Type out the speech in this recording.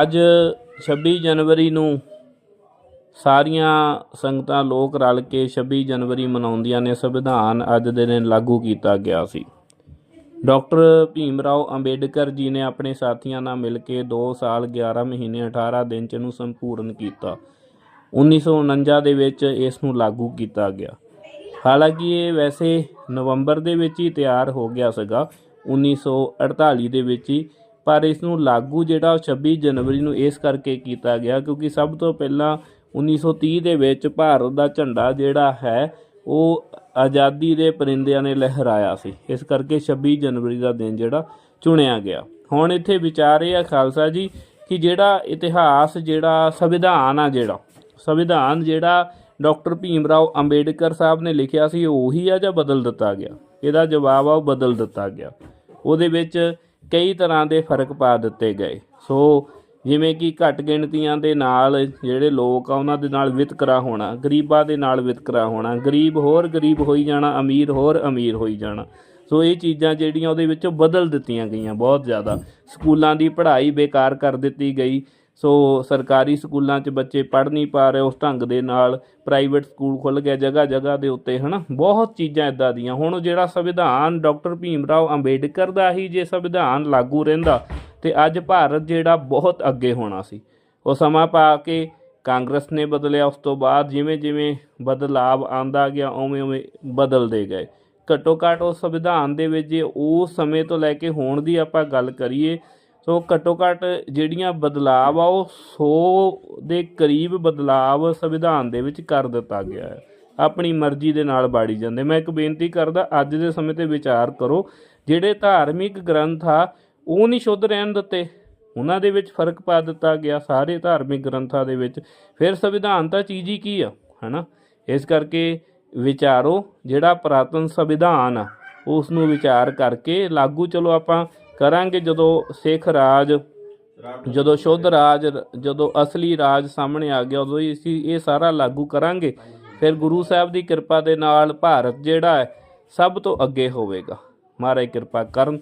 ਅੱਜ 26 ਜਨਵਰੀ ਨੂੰ ਸਾਰੀਆਂ ਸੰਗਤਾਂ ਲੋਕ ਰਲ ਕੇ 26 ਜਨਵਰੀ ਮਨਾਉਂਦੀਆਂ ਨੇ, ਸੰਵਿਧਾਨ ਅੱਜ ਦੇ ਦਿਨ ਲਾਗੂ ਕੀਤਾ ਗਿਆ ਸੀ। ਡਾਕਟਰ ਭੀਮ ਰਾਓ ਅੰਬੇਡਕਰ ਜੀ ਨੇ ਆਪਣੇ ਸਾਥੀਆਂ ਨਾਲ ਮਿਲ ਕੇ 2 ਸਾਲ 11 ਮਹੀਨੇ 18 ਦਿਨ ਚ ਨੂੰ ਸੰਪੂਰਨ ਕੀਤਾ। 1949 ਦੇ ਵਿੱਚ ਇਸ ਨੂੰ ਲਾਗੂ ਕੀਤਾ ਗਿਆ। ਹਾਲਾਂਕਿ ਇਹ ਵੈਸੇ ਨਵੰਬਰ ਦੇ ਵਿੱਚ ਹੀ ਤਿਆਰ ਹੋ ਗਿਆ ਸੀਗਾ 1948 ਦੇ ਵਿੱਚ ਹੀ ਪਰ ਇਸ ਨੂੰ ਲਾਗੂ ਜਿਹੜਾ ਉਹ 26 ਜਨਵਰੀ ਨੂੰ ਇਸ ਕਰਕੇ ਕੀਤਾ ਗਿਆ ਕਿਉਂਕਿ ਸਭ ਤੋਂ ਪਹਿਲਾਂ 1930 ਦੇ ਵਿੱਚ ਭਾਰਤ ਦਾ ਝੰਡਾ ਜਿਹੜਾ ਹੈ, ਉਹ ਆਜ਼ਾਦੀ ਦੇ ਪਰਿੰਦਿਆਂ ਨੇ ਲਹਿਰਾਇਆ ਸੀ। ਇਸ ਕਰਕੇ 26 ਜਨਵਰੀ ਦਾ ਦਿਨ ਜਿਹੜਾ ਚੁਣਿਆ ਗਿਆ। ਹੁਣ ਇੱਥੇ ਵਿਚਾਰ ਇਹ ਆ ਖਾਲਸਾ ਜੀ ਕਿ ਜਿਹੜਾ ਇਤਿਹਾਸ ਜਿਹੜਾ ਸੰਵਿਧਾਨ ਆ ਜਿਹੜਾ, ਸੰਵਿਧਾਨ ਜਿਹੜਾ ਡਾਕਟਰ ਭੀਮ ਰਾਓ ਅੰਬੇਡਕਰ ਸਾਹਿਬ ਨੇ ਲਿਖਿਆ ਸੀ ਉਹੀ ਆ ਜਾਂ ਬਦਲ ਦਿੱਤਾ ਗਿਆ? ਇਹਦਾ ਜਵਾਬ ਆ, ਉਹ ਬਦਲ ਦਿੱਤਾ ਗਿਆ। ਉਹਦੇ ਵਿੱਚ ਕਈ ਤਰ੍ਹਾਂ ਦੇ ਫ਼ਰਕ ਪਾ ਦਿੱਤੇ ਗਏ। ਸੋ ਜਿਵੇਂ ਕਿ ਘੱਟ ਗਿਣਤੀਆਂ ਦੇ ਨਾਲ ਜਿਹੜੇ ਲੋਕ ਆ, ਉਹਨਾਂ ਦੇ ਨਾਲ ਵਿਤਕਰਾ ਹੋਣਾ, ਗਰੀਬਾਂ ਦੇ ਨਾਲ ਵਿਤਕਰਾ ਹੋਣਾ, ਗਰੀਬ ਹੋਰ ਗਰੀਬ ਹੋਈ ਜਾਣਾ, ਅਮੀਰ ਹੋਰ ਅਮੀਰ ਹੋਈ ਜਾਣਾ। ਸੋ ਇਹ ਚੀਜ਼ਾਂ ਜਿਹੜੀਆਂ ਉਹਦੇ ਵਿੱਚੋਂ ਬਦਲ ਦਿੱਤੀਆਂ ਗਈਆਂ ਬਹੁਤ ਜ਼ਿਆਦਾ। ਸਕੂਲਾਂ ਦੀ ਪੜ੍ਹਾਈ ਬੇਕਾਰ ਕਰ ਦਿੱਤੀ ਗਈ। ਸੋ ਸਰਕਾਰੀ ਸਕੂਲਾਂ 'ਚ ਬੱਚੇ ਪੜ੍ਹ ਨਹੀਂ ਪਾ ਰਹੇ ਉਸ ਢੰਗ ਦੇ ਨਾਲ ਪ੍ਰਾਈਵੇਟ ਸਕੂਲ ਖੁੱਲ ਗਿਆ ਜਗ੍ਹਾ ਜਗ੍ਹਾ ਦੇ ਉੱਤੇ, ਹਨਾ? ਬਹੁਤ ਚੀਜ਼ਾਂ ਇਦਾਂ ਦੀਆਂ। ਹੁਣ ਜਿਹੜਾ ਸੰਵਿਧਾਨ ਡਾਕਟਰ ਭੀਮ ਰਾਓ ਅੰਬੇਡਕਰ ਦਾ ਹੀ ਜੇ ਸੰਵਿਧਾਨ ਲਾਗੂ ਰਹਿੰਦਾ ਤੇ ਅੱਜ ਭਾਰਤ ਜਿਹੜਾ ਬਹੁਤ ਅੱਗੇ ਹੋਣਾ ਸੀ। ਉਹ ਸਮਾਂ ਪਾ ਕੇ ਕਾਂਗਰਸ ਨੇ ਬਦਲਿਆ, ਉਸ ਤੋਂ ਬਾਅਦ ਜਿਵੇਂ ਜਿਵੇਂ ਬਦਲਾਵ ਆਂਦਾ ਗਿਆ, ਉਵੇਂ ਉਵੇਂ ਬਦਲਦੇ ਗਏ। ਘੱਟੋ ਘੱਟ ਉਸ ਸੰਵਿਧਾਨ ਦੇ ਵਿੱਚ ਜੇ ਉਸ ਸਮੇਂ ਤੋਂ ਲੈ ਕੇ ਹੋਣ ਦੀ ਆਪਾਂ ਗੱਲ ਕਰੀਏ ਸੋ ਘੱਟੋ ਘੱਟ ਜਿਹੜੀਆਂ ਬਦਲਾਵ ਆ, ਉਹ 100 ਦੇ ਕਰੀਬ ਬਦਲਾਵ ਸੰਵਿਧਾਨ ਦੇ ਵਿੱਚ ਕਰ ਦਿੱਤਾ ਗਿਆ ਹੈ। ਆਪਣੀ ਮਰਜ਼ੀ ਦੇ ਨਾਲ ਬਾੜੀ ਜਾਂਦੇ। ਮੈਂ ਇੱਕ ਬੇਨਤੀ ਕਰਦਾ, ਅੱਜ ਦੇ ਸਮੇਂ ਤੇ ਵਿਚਾਰ ਕਰੋ, ਜਿਹੜੇ ਧਾਰਮਿਕ ਗ੍ਰੰਥ ਆ, ਉਹ ਨਹੀਂ ਸ਼ੁੱਧ ਰਹਿਣ ਦਿੱਤੇ। ਉਹਨਾਂ ਦੇ ਵਿੱਚ ਫ਼ਰਕ ਪਾ ਦਿੱਤਾ ਗਿਆ, ਸਾਰੇ ਧਾਰਮਿਕ ਗ੍ਰੰਥਾਂ ਦੇ ਵਿੱਚ। ਫਿਰ ਸੰਵਿਧਾਨ ਤਾਂ ਚੀਜ਼ ਹੀ ਕੀ ਆ, ਹੈਨਾ? ਇਸ ਕਰਕੇ ਵਿਚਾਰੋ, ਜਿਹੜਾ ਪ੍ਰਾਤਨ ਸੰਵਿਧਾਨ ਆ, ਉਸ ਨੂੰ ਵਿਚਾਰ ਕਰਕੇ ਲਾਗੂ ਚਲੋ ਆਪਾਂ। ਕਰਾਂਗੇ ਜਦੋਂ ਸਿੱਖ ਰਾਜ, ਜਦੋਂ ਸ਼ੁੱਧ ਰਾਜ, ਜਦੋਂ ਅਸਲੀ ਰਾਜ ਸਾਹਮਣੇ ਆ ਗਿਆ, ਉਦੋਂ ਹੀ ਅਸੀਂ ਇਹ ਸਾਰਾ ਲਾਗੂ ਕਰਾਂਗੇ। ਫਿਰ ਗੁਰੂ ਸਾਹਿਬ ਦੀ ਕਿਰਪਾ ਦੇ ਨਾਲ ਭਾਰਤ ਜਿਹੜਾ ਹੈ, ਸਭ ਤੋਂ ਅੱਗੇ ਹੋਵੇਗਾ। ਮਹਾਰਾਜ ਕਿਰਪਾ ਕਰਨ।